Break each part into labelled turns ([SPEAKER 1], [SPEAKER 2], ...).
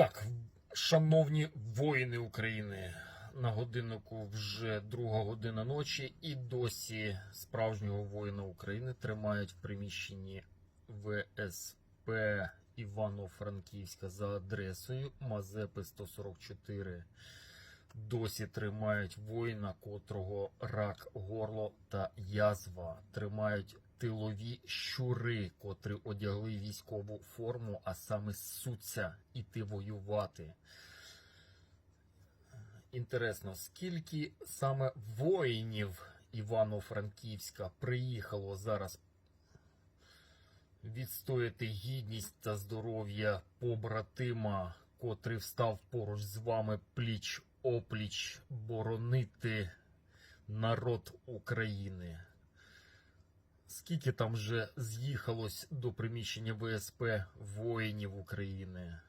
[SPEAKER 1] Так, шановні воїни України, на годиннику вже друга година ночі, і досі справжнього воїна України тримають в приміщенні ВСП Івано-Франківська за адресою Мазепи 144. Досі тримають воїна, котрого рак, горло та язва. Тримають тилові щури, котрі одягли військову форму, а саме суться іти воювати. Інтересно, скільки саме воїнів Івано-Франківська приїхало зараз відстояти гідність та здоров'я побратима, котрий встав поруч з вами пліч опліч боронити народ України. Скільки там вже з'їхалось до приміщення ВСП воїнів України?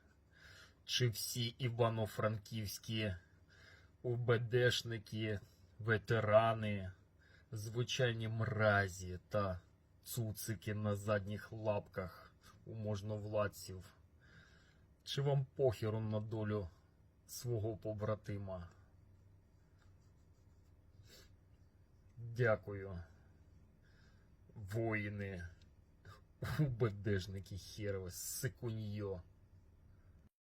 [SPEAKER 1] Чи всі івано-франківські УБДшники, ветерани, звичайні мразі та цуцики на задніх лапках у можновладців? Чи вам похеру на долю свого побратима? Дякую, воїни, убедежники херове, сикуньо.